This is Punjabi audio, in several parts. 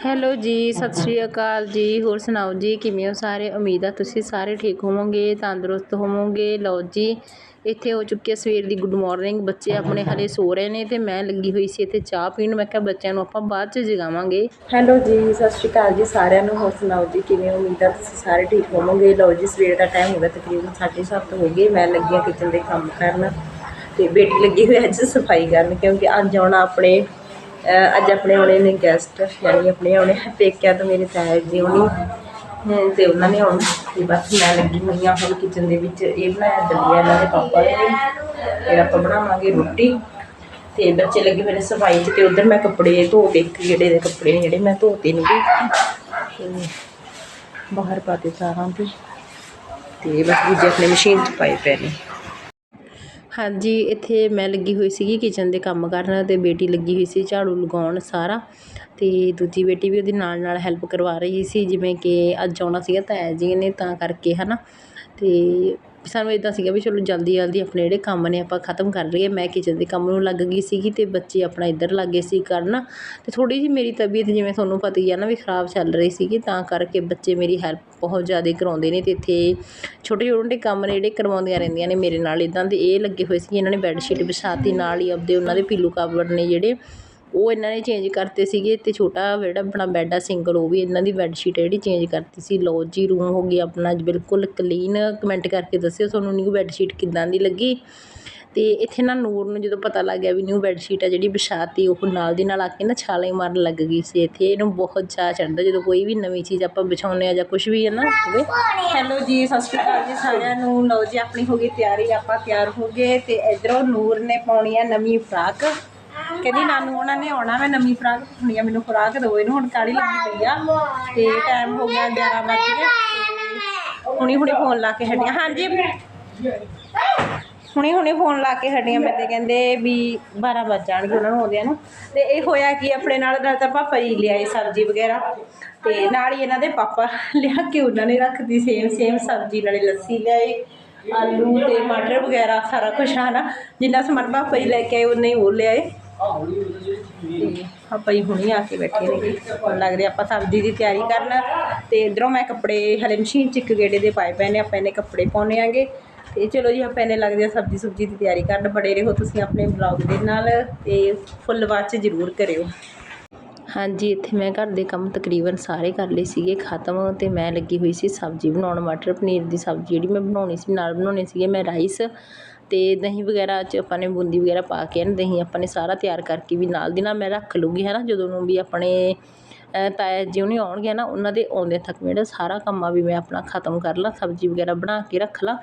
ਹੈਲੋ ਜੀ, ਸਤਿ ਸ਼੍ਰੀ ਅਕਾਲ ਜੀ। ਹੋਰ ਸੁਣਾਓ ਜੀ, ਕਿਵੇਂ ਹੋ ਸਾਰੇ? ਉਮੀਦ ਆ ਤੁਸੀਂ ਸਾਰੇ ਠੀਕ ਹੋਵੋਗੇ, ਤੰਦਰੁਸਤ ਹੋਵੋਗੇ। ਲਓ ਜੀ, ਇੱਥੇ ਹੋ ਚੁੱਕੀ ਹੈ ਸਵੇਰ ਦੀ ਗੁੱਡ ਮਾਰਨਿੰਗ ਬੱਚੇ ਆਪਣੇ ਹਲੇ ਸੋ ਰਹੇ ਨੇ ਤੇ ਮੈਂ ਲੱਗੀ ਹੋਈ ਸੀ ਇੱਥੇ ਚਾਹ ਪੀਣ। ਮੈਂ ਕਿਹਾ ਬੱਚਿਆਂ ਨੂੰ ਆਪਾਂ ਬਾਅਦ ਚ ਜਗਾਵਾਂਗੇ। ਹੈਲੋ ਜੀ, ਸਤਿ ਸ਼੍ਰੀ ਅਕਾਲ ਜੀ ਸਾਰਿਆਂ ਨੂੰ। ਹੋਰ ਸੁਣਾਓ ਜੀ, ਕਿਵੇਂ ਉਮੀਦ ਆ ਤੁਸੀਂ ਸਾਰੇ ਠੀਕ ਹੋਵੋਗੇ। ਲਓ ਜੀ, ਸਵੇਰ ਦਾ ਟਾਈਮ ਹੋ ਗਿਆ ਤਕਰੀਬਨ 7:30 ਹੋ ਗਏ। ਮੈਂ ਲੱਗੀ ਹਾਂ ਕਿਚਨ ਦੇ ਕੰਮ ਕਰਨ ਤੇ ਬੇਟੀ ਲੱਗੀ ਹੋਈ ਅੱਜ ਸਫ਼ਾਈ ਕਰਨ ਕਿਉਂਕਿ ਅੱਜ ਆਉਣਾ ਆਪਣੇ ਅੱਜ ਆਪਣੇ ਆਉਣੇ ਨੇ ਗੈਸਟ ਯਾਨੀ ਆਪਣੇ ਆਉਣੇ ਪੇਕਿਆਂ ਤੋਂ ਮੇਰੇ ਤਾਇਆ ਜੀ ਹੋਣੀ ਤੇ ਉਹਨਾਂ ਨੇ ਆਉਣਾ ਤੇ ਬਸ ਮੈਂ ਲੱਗੀ ਹੋਈ ਹਾਂ ਹੁਣ ਕਿਚਨ ਦੇ ਵਿੱਚ, ਇਹ ਬਣਾਇਆ ਦਲੀਆ ਇਹਨਾਂ ਦੇ ਪਾਪਾ ਨੇ ਫਿਰ ਆਪਾਂ ਬਣਾਵਾਂਗੇ ਰੋਟੀ। ਤੇ ਬੱਚੇ ਲੱਗੇ ਮੇਰੇ ਸਫ਼ਾਈ 'ਚ ਤੇ ਉਧਰ ਮੈਂ ਕੱਪੜੇ ਧੋ ਕੇ ਜਿਹੜੇ ਦੇ ਕੱਪੜੇ ਨੇ ਜਿਹੜੇ ਮੈਂ ਧੋਤੇ ਨਹੀਂ ਤੇ ਬਾਹਰ ਪਾਤੇ ਸਾਰਾਂ ਤੇ। ਤੇ ਬਸ ਦੂਜੇ ਆਪਣੇ ਮਸ਼ੀਨ 'ਚ ਪਾਏ ਪਏ ਨੇ। ਹਾਂਜੀ, ਇੱਥੇ ਮੈਂ ਲੱਗੀ ਹੋਈ ਸੀਗੀ ਕਿਚਨ ਦੇ ਕੰਮ ਕਰਨ ਅਤੇ ਬੇਟੀ ਲੱਗੀ ਹੋਈ ਸੀ ਝਾੜੂ ਲਗਾਉਣ ਸਾਰਾ। ਅਤੇ ਦੂਜੀ ਬੇਟੀ ਵੀ ਉਹਦੀ ਨਾਲ ਨਾਲ ਹੈਲਪ ਕਰਵਾ ਰਹੀ ਸੀ, ਜਿਵੇਂ ਕਿ ਅੱਜ ਆਉਣਾ ਸੀਗਾ ਤਾਇਆ ਜੀ ਨੇ ਤਾਂ ਕਰਕੇ ਹੈ ਨਾ ਅਤੇ ਸਾਨੂੰ ਇੱਦਾਂ ਸੀਗਾ ਵੀ ਚਲੋ ਜਲਦੀ ਜਲਦੀ ਆਪਣੇ ਜਿਹੜੇ ਕੰਮ ਨੇ ਆਪਾਂ ਖਤਮ ਕਰ ਲਈਏ। ਮੈਂ ਕਿਚਨ ਦੇ ਕੰਮ ਨੂੰ ਲੱਗ ਗਈ ਸੀਗੀ ਅਤੇ ਬੱਚੇ ਆਪਣਾ ਇੱਧਰ ਲੱਗ ਗਏ ਸੀ ਕਰਨ। ਅਤੇ ਥੋੜ੍ਹੀ ਜਿਹੀ ਮੇਰੀ ਤਬੀਅਤ ਜਿਵੇਂ ਤੁਹਾਨੂੰ ਪਤਾ ਹੀ ਆ ਨਾ ਵੀ ਖਰਾਬ ਚੱਲ ਰਹੀ ਸੀਗੀ, ਤਾਂ ਕਰਕੇ ਬੱਚੇ ਮੇਰੀ ਹੈਲਪ ਬਹੁਤ ਜ਼ਿਆਦਾ ਕਰਵਾਉਂਦੇ ਨੇ ਅਤੇ ਇੱਥੇ ਛੋਟੇ ਛੋਟੇ ਕੰਮ ਨੇ ਜਿਹੜੇ ਕਰਵਾਉਂਦੀਆਂ ਰਹਿੰਦੀਆਂ ਨੇ ਮੇਰੇ ਨਾਲ ਇੱਦਾਂ ਦੇ। ਇਹ ਲੱਗੇ ਹੋਏ ਸੀ, ਇਹਨਾਂ ਨੇ ਬੈੱਡ ਸ਼ੀਟ ਵਿਛਾਤੀ, ਨਾਲ ਹੀ ਆਪਦੇ ਉਹਨਾਂ ਦੇ ਪੀਲੂ ਕਵਰ ਨੇ ਜਿਹੜੇ ਉਹ ਇਹਨਾਂ ਨੇ ਚੇਂਜ ਕਰਤੇ ਸੀਗੇ ਅਤੇ ਛੋਟਾ ਜਿਹੜਾ ਆਪਣਾ ਬੈੱਡ ਆ ਸਿੰਗਲ ਉਹ ਵੀ ਇਹਨਾਂ ਦੀ ਬੈੱਡ ਸ਼ੀਟ ਜਿਹੜੀ ਚੇਂਜ ਕਰਤੀ ਸੀ। ਲਓ ਜੀ ਰੂਮ ਹੋ ਗਿਆ ਆਪਣਾ ਬਿਲਕੁਲ ਕਲੀਨ ਕਮੈਂਟ ਕਰਕੇ ਦੱਸਿਓ ਤੁਹਾਨੂੰ ਨਿਊ ਬੈੱਡ ਸ਼ੀਟ ਕਿੱਦਾਂ ਦੀ ਲੱਗੀ। ਅਤੇ ਇੱਥੇ ਨਾ ਨੂਰ ਨੂੰ ਜਦੋਂ ਪਤਾ ਲੱਗ ਗਿਆ ਵੀ ਨਿਊ ਬੈੱਡ ਸ਼ੀਟ ਆ ਜਿਹੜੀ ਵਿਛਾਤੀ ਉਹ ਨਾਲ ਦੀ ਨਾਲ ਆ ਕੇ ਨਾ ਛਾਲੇ ਮਾਰਨ ਲੱਗ ਗਈ ਸੀ। ਇੱਥੇ ਇਹਨੂੰ ਬਹੁਤ ਚਾਅ ਚੜ੍ਹਦਾ ਜਦੋਂ ਕੋਈ ਵੀ ਨਵੀਂ ਚੀਜ਼ ਆਪਾਂ ਵਿਛਾਉਂਦੇ ਆ ਜਾਂ ਕੁਝ ਵੀ ਹੈ ਨਾ ਹੋਵੇ। ਹੈਲੋ ਜੀ, ਸਤਿ ਸ਼੍ਰੀ ਅਕਾਲ ਜੀ ਸਾਰਿਆਂ ਨੂੰ। ਲਓ ਜੀ, ਆਪਣੀ ਹੋ ਗਈ ਤਿਆਰੀ, ਆਪਾਂ ਤਿਆਰ ਹੋ ਗਏ ਤੇ ਇਧਰੋਂ ਨੂਰ ਨੇ ਪਾਉਣੀ ਆ ਨਵੀਂ ਫਰਾਕ। ਕਹਿੰਦੀ ਨਾਨੂ ਉਹਨਾਂ ਨੇ ਆਉਣਾ ਮੈਂ ਨਵੀਂ ਫਰਾਕ ਪਾਉਣੀ ਆ, ਮੈਨੂੰ ਖੁਰਾਕ ਦਿਓ, ਇਹਨੂੰ ਹੁਣ ਕਾਲੀ ਲੱਗੀ ਪਈ ਆ। ਤੇ ਟਾਈਮ ਹੋ ਗਿਆ 11 ਵਜੇ ਤੇ ਹੁਣੀ ਹੁਣੀ ਫੋਨ ਲਾ ਕੇ ਹਟੀਆਂ। ਹਾਂਜੀ। ਹੁਣੇ ਹੁਣੇ ਫੋਨ ਲਾ ਕੇ ਹਟੀਆਂ ਮੈਂ ਤੇ, ਕਹਿੰਦੇ ਵੀ 12 ਵੱਜ ਜਾਣਗੇ ਉਹਨਾਂ ਨੂੰ ਆਉਂਦਿਆਂ ਨੂੰ। ਤੇ ਇਹ ਹੋਇਆ ਕਿ, ਆਪਣੇ ਨਾਲ ਨਾਲ ਤਾਂ ਪਾਪਾ ਜੀ ਲਿਆਏ ਸਬਜ਼ੀ ਵਗੈਰਾ। ਤੇ ਨਾਲ ਹੀ ਇਹਨਾਂ ਦੇ ਪਾਪਾ ਲਿਆ ਕੇ ਉਹਨਾਂ ਨੇ ਰੱਖਦੀ ਸੇਮ ਸੇਮ ਸਬਜ਼ੀ, ਨਾਲੇ ਲੱਸੀ ਲਿਆਏ, ਆਲੂ ਤੇ ਮਟਰ ਵਗੈਰਾ, ਸਾਰਾ ਕੁਝ ਹਨਾ। ਜਿੰਨਾ ਸਮਾਨ ਪਾਪਾ ਜੀ ਲੈ ਕੇ ਆਏ ਉਹਨੇ ਹੀ ਉਹ ਲਿਆਏ। ਤੇ ਆਪਾਂ ਹੀ ਹੁਣੇ ਆ ਕੇ ਬੈਠੇ ਨੇ ਲੱਗ ਰਿਹਾ ਆਪਾਂ ਸਬਜ਼ੀ ਦੀ ਤਿਆਰੀ ਕਰਨ। ਤੇ ਇਧਰੋਂ ਮੈਂ ਕੱਪੜੇ, ਹਲੇ ਮਸ਼ੀਨ ਚ ਇੱਕ ਗੇੜੇ ਦੇ ਪਾਏ ਪਏ ਨੇ, ਆਪਾਂ ਇਹਨੇ ਕੱਪੜੇ ਪਾਉਣੇ ਆਂਗੇ। ਤੇ ਚਲੋ ਜੀ, ਆਪਾਂ ਇਹਨੇ ਲੱਗਦੇ ਆ ਸਬਜ਼ੀ ਸੁਬਜ਼ੀ ਦੀ ਤਿਆਰੀ ਕਰਨ। ਬੜੇ ਰਹੋ ਤੁਸੀਂ ਆਪਣੇ ਬਲੌਗ ਦੇ ਨਾਲ ਤੇ ਫੁੱਲ ਵਾਚ ਜ਼ਰੂਰ ਕਰਿਓ। ਹਾਂਜੀ, ਇੱਥੇ ਮੈਂ ਘਰ ਦੇ ਕੰਮ ਤਕਰੀਬਨ ਸਾਰੇ ਕਰ ਲਏ ਸੀਗੇ, ਖਤਮ। ਤੇ ਮੈਂ ਲੱਗੀ ਹੋਈ ਸੀ ਸਬਜ਼ੀ ਬਣਾਉਣ, ਮਟਰ ਪਨੀਰ ਦੀ ਸਬਜ਼ੀ ਜਿਹੜੀ ਮੈਂ ਬਣਾਉਣੀ ਸੀ, ਨਾਲ ਬਣਾਉਣੇ ਸੀਗੇ ਮੈਂ ਰਾਈਸ। ਅਤੇ ਦਹੀਂ ਵਗੈਰਾ ਚ ਆਪਾਂ ਨੇ ਬੂੰਦੀ ਵਗੈਰਾ ਪਾ ਕੇ ਨਾ ਦਹੀਂ ਆਪਾਂ ਨੇ ਸਾਰਾ ਤਿਆਰ ਕਰਕੇ ਵੀ ਨਾਲ ਦੀ ਨਾਲ ਮੈਂ ਰੱਖ ਲੂਗੀ ਹੈ ਨਾ ਜਦੋਂ ਨੂੰ ਵੀ ਆਪਣੇ ਤਾਇਆ ਜੀ ਉਹਨੇ ਆਉਣਗੇ ਨਾ, ਉਹਨਾਂ ਦੇ ਆਉਂਦੇ ਤੱਕ ਮੇਰਾ ਸਾਰਾ ਕੰਮ ਆ ਵੀ ਮੈਂ ਆਪਣਾ ਖਤਮ ਕਰ ਲਾਂ, ਸਬਜ਼ੀ ਵਗੈਰਾ ਬਣਾ ਕੇ ਰੱਖ ਲਾਂ।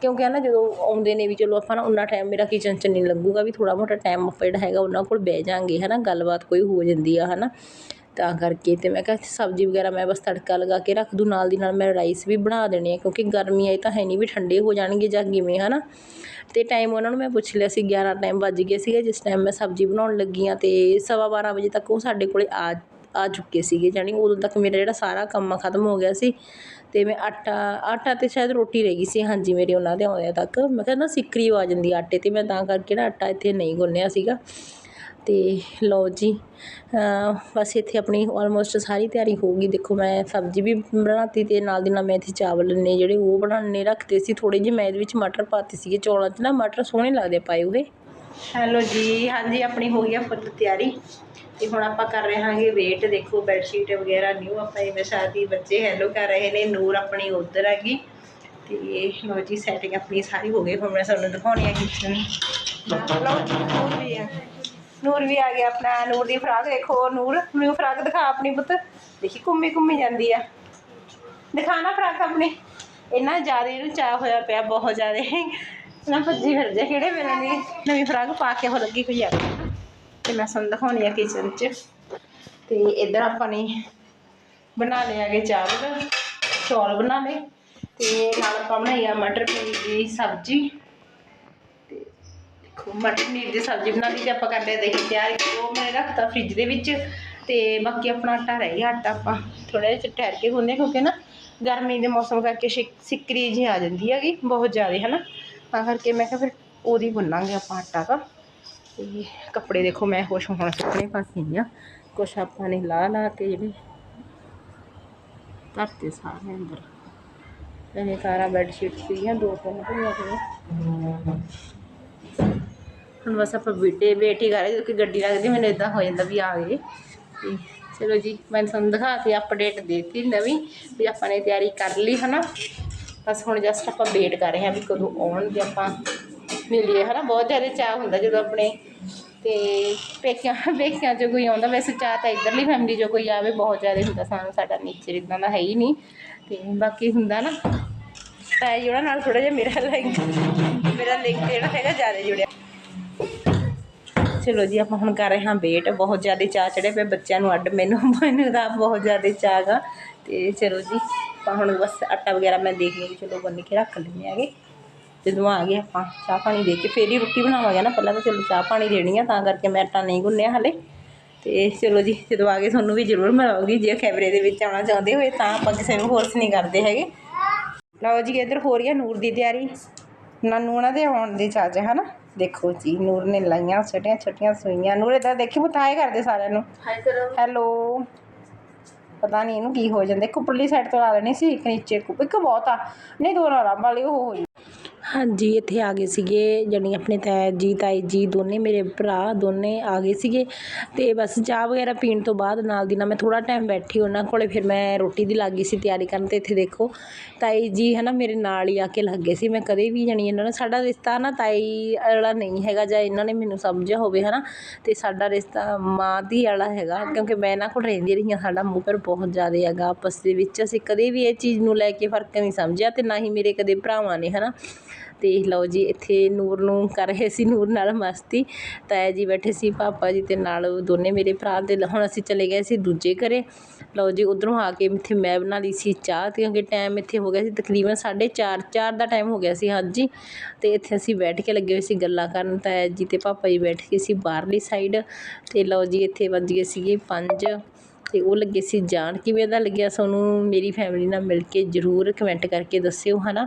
ਕਿਉਂਕਿ ਹੈ ਨਾ ਜਦੋਂ ਆਉਂਦੇ ਨੇ ਵੀ ਚਲੋ ਆਪਾਂ ਨਾ, ਉਨਾ ਟਾਈਮ ਮੇਰਾ ਕਿਚਨ 'ਚ ਨਹੀਂ ਲੱਗੂਗਾ ਵੀ ਥੋੜ੍ਹਾ ਮੋਟਾ ਟਾਈਮ ਆਪਾਂ ਜਿਹੜਾ ਹੈਗਾ ਉਹਨਾਂ ਕੋਲ ਬਹਿ ਜਾਂਗੇ ਹੈ ਨਾ ਗੱਲਬਾਤ ਕੋਈ ਹੋ ਜਾਂਦੀ ਆ ਹੈ ਨਾ ਤਾਂ ਕਰਕੇ ਅਤੇ ਮੈਂ ਕਿਹਾ ਸਬਜ਼ੀ ਵਗੈਰਾ ਮੈਂ ਬਸ ਤੜਕਾ ਲਗਾ ਕੇ ਰੱਖ ਦੂੰ, ਨਾਲ ਦੀ ਨਾਲ ਮੈਂ ਰਾਈਸ ਵੀ ਬਣਾ ਦੇਣੇ ਆ, ਕਿਉਂਕਿ ਗਰਮੀ ਆਈ ਤਾਂ ਹੈ ਨਹੀਂ ਵੀ ਠੰਡੇ ਹੋ ਜਾਣਗੇ ਜਾਂ ਕਿਵੇਂ ਹੈ ਨਾ ਅਤੇ ਟਾਈਮ ਉਹਨਾਂ ਨੂੰ ਮੈਂ ਪੁੱਛ ਲਿਆ ਸੀ 11 ਟਾਈਮ ਵੱਜ ਗਏ ਸੀਗੇ, ਜਿਸ ਟਾਈਮ ਮੈਂ ਸਬਜ਼ੀ ਬਣਾਉਣ ਲੱਗੀ ਹਾਂ ਅਤੇ ਸਵਾ ਬਾਰਾਂ ਵਜੇ ਤੱਕ ਉਹ ਸਾਡੇ ਕੋਲ ਆ ਆ ਚੁੱਕੇ ਸੀਗੇ, ਜਾਣੀ ਉਦੋਂ ਤੱਕ ਮੇਰਾ ਜਿਹੜਾ ਸਾਰਾ ਕੰਮ ਆ ਖਤਮ ਹੋ ਗਿਆ ਸੀ ਅਤੇ ਮੈਂ ਆਟਾ ਆਟਾ ਤੇ ਸ਼ਾਇਦ ਰੋਟੀ ਰਹਿ ਗਈ ਸੀ, ਹਾਂਜੀ, ਮੇਰੇ ਉਹਨਾਂ ਦੇ ਆਉਂਦਿਆਂ ਤੱਕ। ਮੈਂ ਕਿਹਾ ਨਾ ਸਿੱਕਰੀ ਆ ਜਾਂਦੀ ਆਟੇ ਤੇ, ਮੈਂ ਤਾਂ ਕਰਕੇ ਨਾ ਆਟਾ ਇੱਥੇ ਨਹੀਂ ਗੁੰਨਿਆ ਸੀਗਾ। ਅਤੇ ਲਓ ਜੀ ਬਸ ਇੱਥੇ ਆਪਣੀ ਆਲਮੋਸਟ ਸਾਰੀ ਤਿਆਰੀ ਹੋ ਗਈ। ਦੇਖੋ ਮੈਂ ਸਬਜ਼ੀ ਵੀ ਬਣਾਤੀ ਅਤੇ ਨਾਲ ਦੀ ਨਾਲ ਮੈਂ ਇੱਥੇ ਚਾਵਲ ਨੇ ਜਿਹੜੇ ਉਹ ਬਣਾਉਣੇ ਰੱਖਦੇ ਸੀ। ਥੋੜ੍ਹੇ ਜਿਹੇ ਮੈਂ ਇਹਦੇ ਵਿੱਚ ਮਟਰ ਪਾਤੇ ਸੀਗੇ ਚੌਲਾਂ 'ਚ ਨਾ, ਮਟਰ ਸੋਹਣੇ ਲੱਗਦੇ ਪਾਏ ਹੋਏ। ਹੈਲੋ ਜੀ, ਹਾਂਜੀ, ਆਪਣੀ ਹੋ ਗਈ ਆ ਫੁੱਲ ਤਿਆਰੀ। ਤੇ ਹੁਣ ਆਪਾਂ ਕਰ ਰਹੇ ਹਾਂਗੇ ਵੇਟ ਦੇਖੋ ਬੈੱਡ ਸ਼ੀਟ ਵਗੈਰਾ ਨਿਊ ਆਪਾਂ ਇਹ ਵਿਛਾਤੀ ਬੱਚੇ ਹੈਲੋ ਕਰ ਰਹੇ ਨੇ, ਨੂਰ ਆਪਣੀ ਉਧਰ ਹੈਗੀ। ਤੇ ਇਹ ਲਓ ਜੀ ਸੈਟਿੰਗ ਆਪਣੀ ਸਾਰੀ ਹੋ ਗਈ। ਹੁਣ ਮੈਂ ਤੁਹਾਨੂੰ ਦਿਖਾਉਣੀ ਆ ਕਿਚਨ ਲਓ ਜੀ ਨੂਰ ਵੀ ਆ। ਨੂਰ ਵੀ ਆ ਗਿਆ ਆਪਣਾ, ਨੂਰ ਦੀ ਫਰਾਕ ਦੇਖੋ, ਨੂਰ ਨਿਊ ਫਰਾਕ ਦਿਖਾ ਆਪਣੀ ਪੁੱਤ। ਦੇਖੀ ਘੁੰਮੀ ਘੁੰਮੀ ਜਾਂਦੀ ਆ। ਦਿਖਾਣਾ ਫਰਾਕ ਆਪਣੀ। ਇੰਨਾ ਜ਼ਿਆਦਾ ਇਹਨੂੰ ਚਾਹ ਹੋਇਆ ਪਿਆ ਬਹੁਤ ਜ਼ਿਆਦਾ। ਨਾ ਭੱਜੀ ਫਿਰ ਜਾ ਕਿਹੜੇ ਵੇਲੇ ਦੀ। ਨਵੀਂ ਫਰਾਕ ਪਾ ਕੇ ਹੋ ਲੱਗੀ ਕੋਈ ਆ ਤੇ ਮੈਂ ਤੁਹਾਨੂੰ ਦਿਖਾਉਣੀ ਆ ਕਿਚਨ 'ਚ। ਤੇ ਇੱਧਰ ਆਪਾਂ ਨੇ ਬਣਾ ਲਿਆ ਗਏ ਚਾਵਲ। ਚੌਲ ਬਣਾ ਲਏ। ਤੇ ਨਾਲ ਆਪਾਂ ਬਣਾਈ ਆ ਮਟਰ ਪਨੀਰ ਦੀ ਸਬਜ਼ੀ। ਮਟਰ ਪਨੀਰ ਦੀ ਸਬਜ਼ੀ ਬਣਾ ਲਈ ਤੇ ਆਪਾਂ ਕਰਦੇ ਦਹੀਂ ਤਿਆਰ। ਉਹ ਮੈਂ ਰੱਖਤਾ ਫ੍ਰਿਜ ਦੇ ਵਿੱਚ ਤੇ ਬਾਕੀ ਆਪਣਾ ਆਟਾ ਰਹਿ ਗਿਆ ਆਟਾ ਆਪਾਂ ਥੋੜਾ ਜਿਹਾ ਠਹਿਰ ਕੇ ਗੁੰਨੇ ਕਿਉਂਕਿ ਨਾ ਗਰਮੀ ਦੇ ਮੌਸਮ ਕਰਕੇ ਸਿੱਕਰੀ ਜਿਹੀ ਆ ਜਾਂਦੀ ਹੈਗੀ, ਬਹੁਤ ਜ਼ਿਆਦਾ ਹੈ ਨਾ ਤਾਂ ਕਰਕੇ ਮੈਂ ਕਿਹਾ ਫਿਰ ਉਹਦੀ ਗੁੰਨਾਂਗੇ ਆਪਾਂ ਆਟਾ ਤਾਂ। ਤੇ ਕੱਪੜੇ ਦੇਖੋ, ਮੈਂ ਹੋਸ਼ ਹੁਣ ਸੁੱਕਣੇ ਪਾਸੇ ਕੇ ਆ। ਕੁਛ ਆਪਾਂ ਨੇ ਲਾ ਲਾ ਕੇ ਜਿਹੜੇ ਧਰਤੇ ਸਾਰੇ ਅੰਦਰ। ਇਹ ਸਾਰਾ ਬੈੱਡ ਸ਼ੀਟ ਸੀਗੀਆਂ, ਦੋ ਤਿੰਨ ਭਰੀਆਂ ਸੀਗੀਆਂ ਹੁਣ ਬਸ ਆਪਾਂ ਬੇਟੇ ਵੇਟ ਹੀ ਕਰ ਰਹੇ ਕਿਉਂਕਿ ਗੱਡੀ ਲੱਗਦੀ, ਮੈਨੂੰ ਇਦਾਂ ਹੋ ਜਾਂਦਾ ਵੀ ਆ ਗਏ। ਤੇ ਚਲੋ ਜੀ, ਮੈਂ ਤੁਹਾਨੂੰ ਦਿਖਾਤੀ ਅਪਡੇਟ ਦੇਤੀ ਨਵੀਂ ਵੀ ਆਪਾਂ ਨੇ ਤਿਆਰੀ ਕਰ ਲਈ, ਹਨਾ? ਬਸ ਹੁਣ ਜਸਟ ਆਪਾਂ ਵੇਟ ਕਰ ਰਹੇ ਹਾਂ ਵੀ ਕਦੋਂ ਆਉਣ ਤੇ ਆਪਾਂ ਮਿਲੀਏ, ਹਨਾ? ਬਹੁਤ ਜ਼ਿਆਦਾ ਚਾਹ ਹੁੰਦਾ ਜਦੋਂ ਆਪਣੇ ਤੇ ਪੇਕਿਆਂ ਪੇਕਿਆਂ 'ਚ ਕੋਈ ਆਉਂਦਾ। ਵੈਸੇ ਚਾਹ ਤਾਂ ਇੱਧਰਲੀ ਫੈਮਿਲੀ 'ਚੋਂ ਕੋਈ ਆਵੇ, ਬਹੁਤ ਜ਼ਿਆਦਾ ਹੁੰਦਾ ਸਾਨੂੰ, ਸਾਡਾ ਨੇਚਰ ਇਦਾਂ ਦਾ ਹੈ ਹੀ ਨਹੀਂ। ਤੇ ਬਾਕੀ ਹੁੰਦਾ ਨਾ, ਤਾਂ ਜਿਹੜਾ ਨਾਲ ਥੋੜਾ ਜਿਹਾ ਮੇਰਾ ਲਿੰਕ ਮੇਰਾ ਲਿੰਕ ਜਿਹੜਾ ਹੈਗਾ ਜ਼ਿਆਦਾ ਜੁੜਿਆ। ਚਲੋ ਜੀ, ਆਪਾਂ ਹੁਣ ਕਰ ਰਹੇ ਹਾਂ ਵੇਟ ਬਹੁਤ ਜ਼ਿਆਦਾ ਚਾਹ ਚੜੇ ਪਏ ਬੱਚਿਆਂ ਨੂੰ ਅੱਡ ਮੈਨੂੰ ਮੈਨੂੰ ਤਾਂ ਬਹੁਤ ਜ਼ਿਆਦਾ ਚਾਹ ਗਾ। ਤੇ ਚਲੋ ਜੀ, ਆਪਾਂ ਹੁਣ ਬਸ ਆਟਾ ਵਗੈਰਾ ਮੈਂ ਦੇਖ ਲਈ ਚਲੋ ਬੰਨ ਕੇ ਰੱਖ ਲੈਂਦੇ ਹੈਗੇ ਜਦੋਂ ਆ ਗਏ ਆਪਾਂ, ਚਾਹ ਪਾਣੀ ਦੇ ਕੇ ਫੇਰ ਹੀ ਰੋਟੀ ਬਣਾਵਾਂਗੇ ਨਾ, ਪਹਿਲਾਂ ਤਾਂ ਚਲੋ ਚਾਹ ਪਾਣੀ ਦੇਣੀ ਆ, ਤਾਂ ਕਰਕੇ ਮੈਂ ਆਟਾ ਨਹੀਂ ਗੁੰਨਿਆ ਹਲੇ। ਤੇ ਚਲੋ ਜੀ, ਜਦੋਂ ਆ ਗਏ ਤੁਹਾਨੂੰ ਵੀ ਜ਼ਰੂਰ ਮਿਲਾਂਗੀ ਜੇ ਕੈਮਰੇ ਦੇ ਵਿੱਚ ਆਉਣਾ ਚਾਹੁੰਦੇ ਹੋਏ, ਤਾਂ ਆਪਾਂ ਕਿਸੇ ਨੂੰ ਫੋਰਸ ਨਹੀਂ ਕਰਦੇ ਹੈਗੇ। ਲਓ ਜੀ, ਇੱਧਰ ਹੋ ਰਹੀ ਹੈ ਨੂਰ ਦੀ ਤਿਆਰੀ। ਨਾਨੂ ਉਹਨਾਂ ਦੇ ਆਉਣ ਦੀ ਚਾਜ ਹੈ ਨਾ ਦੇਖੋ ਜੀ ਨੂਰ ਨੇ ਲਾਈਆਂ ਛੋਟੀਆਂ ਛੋਟੀਆਂ ਸੂਈਆਂ। ਨੂਰ ਇਦਾਂ ਦੇਖੀ ਬਤਾਏ ਕਰਦੇ ਸਾਰਿਆਂ ਨੂੰ। ਹਾਈ ਕਰੋ। ਹੈਲੋ। ਪਤਾ ਨਹੀਂ ਇਹਨੂੰ ਕੀ ਹੋ ਜਾਂਦਾ। ਇੱਕ ਉੱਪਰਲੀ ਸਾਈਡ ਤੋਂ ਲਾ ਲੈਣੀ ਸੀ ਇੱਕ ਨੀਚੇ ਇੱਕ ਬਹੁਤ ਆ। ਨਹੀਂ ਦੋ ਨਾਲ ਵਾਲੀ ਉਹ ਹੋ। ਹਾਂਜੀ, ਇੱਥੇ ਆ ਗਏ ਸੀਗੇ, ਜਾਣੀ ਆਪਣੇ ਤਾਇਆ ਜੀ, ਤਾਈ, ਜੀ ਦੋਨੇ ਮੇਰੇ ਭਰਾ ਦੋਨੇ ਆ ਗਏ ਸੀਗੇ। ਅਤੇ ਬਸ ਚਾਹ ਵਗੈਰਾ ਪੀਣ ਤੋਂ ਬਾਅਦ ਨਾਲ ਦੀ ਨਾਲ ਮੈਂ ਥੋੜ੍ਹਾ ਟਾਈਮ ਬੈਠੀ ਉਹਨਾਂ ਕੋਲ, ਫਿਰ ਮੈਂ ਰੋਟੀ ਦੀ ਲੱਗ ਗਈ ਸੀ ਤਿਆਰੀ ਕਰਨ ਅਤੇ ਇੱਥੇ ਦੇਖੋ, ਤਾਈ ਜੀ ਹੈ ਨਾ ਮੇਰੇ ਨਾਲ ਹੀ ਆ ਕੇ ਲੱਗ ਗਏ ਸੀ। ਮੈਂ ਕਦੇ ਵੀ ਜਾਣੀ ਇਹਨਾਂ ਨਾਲ, ਸਾਡਾ ਰਿਸ਼ਤਾ ਨਾ ਤਾਈ ਵਾਲਾ ਨਹੀਂ ਹੈਗਾ ਜਾਂ ਇਹਨਾਂ ਨੇ ਮੈਨੂੰ ਸਮਝਿਆ ਹੋਵੇ ਹੈ ਨਾ ਅਤੇ ਸਾਡਾ ਰਿਸ਼ਤਾ ਮਾਂ ਧੀ ਵਾਲਾ ਹੈਗਾ, ਕਿਉਂਕਿ ਮੈਂ ਇਹਨਾਂ ਕੋਲ ਰਹਿੰਦੀ ਰਹੀ ਹਾਂ ਸਾਡਾ ਮੂੰਹ ਪਰ ਬਹੁਤ ਜ਼ਿਆਦਾ ਹੈਗਾ, ਆਪਸ ਦੇ ਵਿੱਚ ਅਸੀਂ ਕਦੇ ਵੀ ਇਹ ਚੀਜ਼ ਨੂੰ ਲੈ ਕੇ ਫ਼ਰਕ ਨਹੀਂ ਸਮਝਿਆ ਅਤੇ ਨਾ ਹੀ ਮੇਰੇ ਕਦੇ ਭਰਾਵਾਂ ਨੇ ਹੈ ਨਾ ਤੇ ਲਓ ਜੀ, ਇੱਥੇ ਨੂਰ ਨੂੰ ਕਰ ਰਹੇ ਸੀ, ਨੂਰ ਨਾਲ ਮਸਤੀ। ਤਾਇਆ ਜੀ ਬੈਠੇ ਸੀ, ਪਾਪਾ ਜੀ ਤੇ ਨਾਲ ਦੋਨੇ ਮੇਰੇ ਭਰਾ ਤੇ ਹੁਣ ਅਸੀਂ ਚਲੇ ਗਏ ਸੀ ਦੂਜੇ ਘਰੇ। ਲਓ ਜੀ, ਉਧਰੋਂ ਆ ਕੇ ਇੱਥੇ ਮੈਂ ਬਣਾ ਲਈ ਸੀ ਚਾਹ ਤੇ ਕਿਉਂਕਿ ਟਾਈਮ ਇੱਥੇ ਹੋ ਗਿਆ ਸੀ ਤਕਰੀਬਨ 4:30 4 ਦਾ ਟਾਈਮ ਹੋ ਗਿਆ ਸੀ, ਹਾਂਜੀ। ਤੇ ਇੱਥੇ ਅਸੀਂ ਬੈਠ ਕੇ ਲੱਗੇ ਹੋਏ ਸੀ ਗੱਲਾਂ ਕਰਨ, ਤਾਇਆ ਜੀ ਤੇ ਪਾਪਾ ਜੀ ਬੈਠ ਕੇ ਸੀ ਬਾਹਰਲੀ ਸਾਈਡ ਤੇ ਲਓ ਜੀ, ਇੱਥੇ ਵੱਜ ਗਏ ਸੀਗੇ 5 ਤੇ ਉਹ ਲੱਗੇ ਸੀ ਜਾਣ, ਕਿਵੇਂ ਦਾ ਲੱਗਿਆ? ਤੁਹਾਨੂੰ ਮੇਰੀ ਫੈਮਿਲੀ ਨਾਲ ਮਿਲ ਕੇ ਜਰੂਰ ਕਮੈਂਟ ਕਰਕੇ ਦੱਸਿਓ, ਹਨਾ?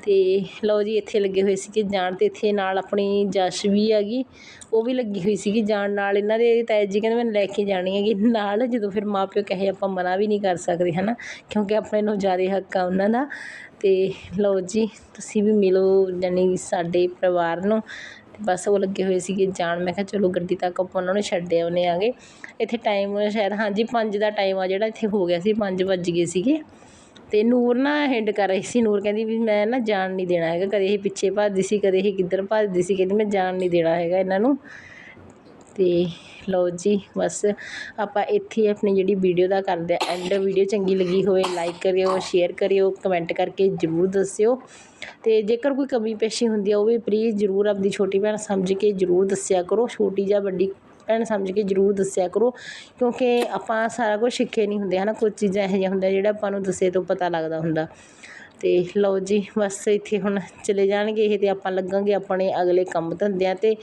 ਅਤੇ ਲਓ ਜੀ, ਇੱਥੇ ਲੱਗੇ ਹੋਏ ਸੀਗੇ ਜਾਣ ਅਤੇ ਇੱਥੇ ਨਾਲ ਆਪਣੀ ਜਸ਼ ਵੀ ਹੈਗੀ, ਉਹ ਵੀ ਲੱਗੀ ਹੋਈ ਸੀਗੀ ਜਾਣ ਨਾਲ। ਇਹਨਾਂ ਦੇ ਤਾਇਆ ਜੀ ਕਹਿੰਦੇ ਮੈਨੂੰ ਲੈ ਕੇ ਜਾਣੀ ਹੈਗੀ ਨਾਲ, ਜਦੋਂ ਫਿਰ ਮਾਂ ਪਿਓ ਕਹੇ ਆਪਾਂ ਮਨਾ ਵੀ ਨਹੀਂ ਕਰ ਸਕਦੇ ਹੈ ਨਾ ਕਿਉਂਕਿ ਆਪਣੇ ਨੂੰ ਜ਼ਿਆਦਾ ਹੱਕ ਆ ਉਹਨਾਂ ਦਾ। ਅਤੇ ਲਓ ਜੀ, ਤੁਸੀਂ ਵੀ ਮਿਲੋ ਜਾਨੀ ਸਾਡੇ ਪਰਿਵਾਰ ਨੂੰ। ਤੇ ਬਸ ਉਹ ਲੱਗੇ ਹੋਏ ਸੀਗੇ ਜਾਣ। ਮੈਂ ਕਿਹਾ ਚਲੋ ਗੱਡੀ ਤੱਕ ਆਪਾਂ ਉਹਨਾਂ ਨੂੰ ਛੱਡ ਆਉਂਦੇ ਆਗੇ। ਇੱਥੇ ਟਾਈਮ ਸ਼ਾਇਦ, ਹਾਂਜੀ, ਪੰਜ ਦਾ ਟਾਈਮ ਆ ਜਿਹੜਾ, ਇੱਥੇ ਹੋ ਗਿਆ ਸੀ, ਪੰਜ ਵੱਜ ਗਏ ਸੀਗੇ। ਅਤੇ ਨੂਰ ਨਾ ਹਿੰਡ ਕਰ ਰਹੀ ਸੀ, ਨੂਰ ਕਹਿੰਦੀ ਵੀ ਮੈਂ ਨਾ ਜਾਣ ਨਹੀਂ ਦੇਣਾ ਹੈਗਾ, ਕਦੇ ਇਹ ਪਿੱਛੇ ਭੱਜਦੀ ਸੀ, ਕਦੇ ਇਹ ਕਿੱਧਰ ਭੱਜਦੀ ਸੀ, ਕਹਿੰਦੀ ਮੈਂ ਜਾਣ ਨਹੀਂ ਦੇਣਾ ਹੈਗਾ ਇਹਨਾਂ ਨੂੰ। ਅਤੇ ਲਓ ਜੀ, ਬਸ ਆਪਾਂ ਇੱਥੇ ਆਪਣੀ ਜਿਹੜੀ ਵੀਡੀਓ ਦਾ ਕਰਦੇ ਆ ਐਂਡ ਵੀਡੀਓ ਚੰਗੀ ਲੱਗੀ ਹੋਵੇ ਲਾਈਕ ਕਰਿਓ ਸ਼ੇਅਰ ਕਰਿਓ ਕਮੈਂਟ ਕਰਕੇ ਜਰੂਰ ਦੱਸਿਓ। ਅਤੇ ਜੇਕਰ ਕੋਈ ਕਮੀ ਪੇਸ਼ੀ ਹੁੰਦੀ ਆ, ਉਹ ਵੀ ਪਲੀਜ਼ ਜਰੂਰ ਆਪਣੀ ਛੋਟੀ ਭੈਣ ਸਮਝ ਕੇ ਜਰੂਰ ਦੱਸਿਆ ਕਰੋ, ਛੋਟੀ ਜਾਂ ਵੱਡੀ ਭੈਣ ਸਮਝ ਕੇ ਜਰੂਰ ਦੱਸਿਆ ਕਰੋ, ਕਿਉਂਕਿ ਆਪਾਂ ਸਾਰਾ ਕੁਝ ਸਿੱਖੇ ਨਹੀਂ ਹੁੰਦੇ ਹੈ ਨਾ ਕੁਝ ਚੀਜ਼ਾਂ ਇਹੋ ਜਿਹੀਆਂ ਹੁੰਦੀਆਂ ਜਿਹੜਾ ਆਪਾਂ ਨੂੰ ਦੱਸੇ ਤੋਂ ਪਤਾ ਲੱਗਦਾ ਹੁੰਦਾ। ਅਤੇ ਲਓ ਜੀ, ਬਸ ਇੱਥੇ ਹੁਣ ਚਲੇ ਜਾਣਗੇ, ਇਹ ਤੇ ਆਪਾਂ ਲੱਗਾਂਗੇ ਆਪਣੇ ਅਗਲੇ ਕੰਮ ਧੰਦਿਆਂ ਤੇ।